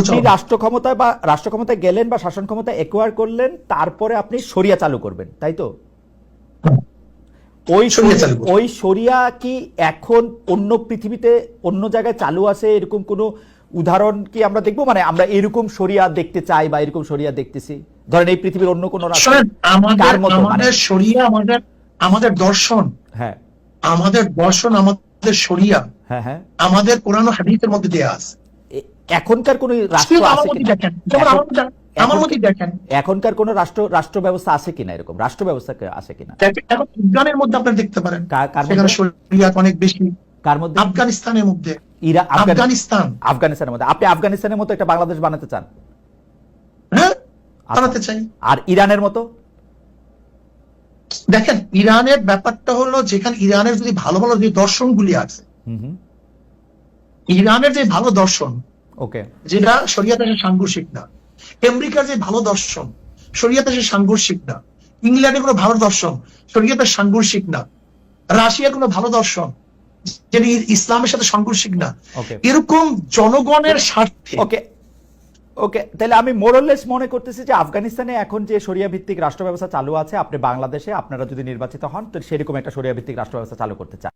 আপনি রাষ্ট্র ক্ষমতায় বা রাষ্ট্র ক্ষমতায় গেলেন বা শাসন ক্ষমতা একোয়ার করলেন তারপরে আপনি শরিয়া চালু করবেন তাই তো? ওই। ওই শরিয়া কি এখন অন্য পৃথিবীতে অন্য জায়গায় চালু আছে? এরকম কোনো উদাহরণ কি আমরা দেখব? মানে আমরা এরকম শরিয়া দেখতে চাই বা এরকম শরিয়া দেখতেছি? ধরেন এই পৃথিবীর অন্য কোনো রাষ্ট্র আমাদের কার মানে? আমাদের শরিয়া আমাদের আমাদের দর্শন। হ্যাঁ। আমাদের দর্শন আমাদের শরিয়া। হ্যাঁ হ্যাঁ। আমাদের পুরানো হাদিসের মধ্যে দেয়া আছে। এখনকার কোন রাষ্ট্র আছে কিনা? আমার মধ্যে দেখেন এখনকার কোন রাষ্ট্র রাষ্ট্র ব্যবস্থা আছে কিনা এরকম? রাষ্ট্র ব্যবস্থা আছে কিনা? এখন আফগানের মধ্যে আপনি দেখতে পারেন। সেখানে? শরিয়া অনেক বেশি। কার মধ্যে? আফগানিস্তানের মধ্যে। ইরা আফগানিস্তান। আফগানিস্তানের মধ্যে। আপনি আফগানিস্তানের মতো একটা বাংলাদেশ বানাতে চান? হ্যাঁ? আচ্ছা। বানাতে চাই। আর ইরানের মতো? দেখেন ইরানের ব্যাপারটা হলো যেখানে ইরানের যদি ভালো ভালো যে দর্শনগুলি আছে ইরানের যে ভালো দর্শন ওকে যেটা শরিয়াতে সে সাংঘর্ষিক না। আমেরিকার যে ভালো দর্শন শরিয়াতে সে সাংঘর্ষিক না। ইংল্যান্ডের কোনো ভালো দর্শন শরিয়াতে সাংঘর্ষিক না। রাশিয়ার কোনো ভালো দর্শন যেটি ইসলামের সাথে সাংঘর্ষিক না। এরকম জনগণের স্বার্থে ওকে ওকে তাহলে আমি মোরলেস মনে করতেছি যে আফগানিস্তানে এখন যে শরিয়া ভিত্তিক রাষ্ট্র ব্যবস্থা চালু আছে আপনি বাংলাদেশে আপনারা যদি নির্বাচিত হন তো সেরকম একটা শরিয়া ভিত্তিক রাষ্ট্র ব্যবস্থা চালু করতে চান।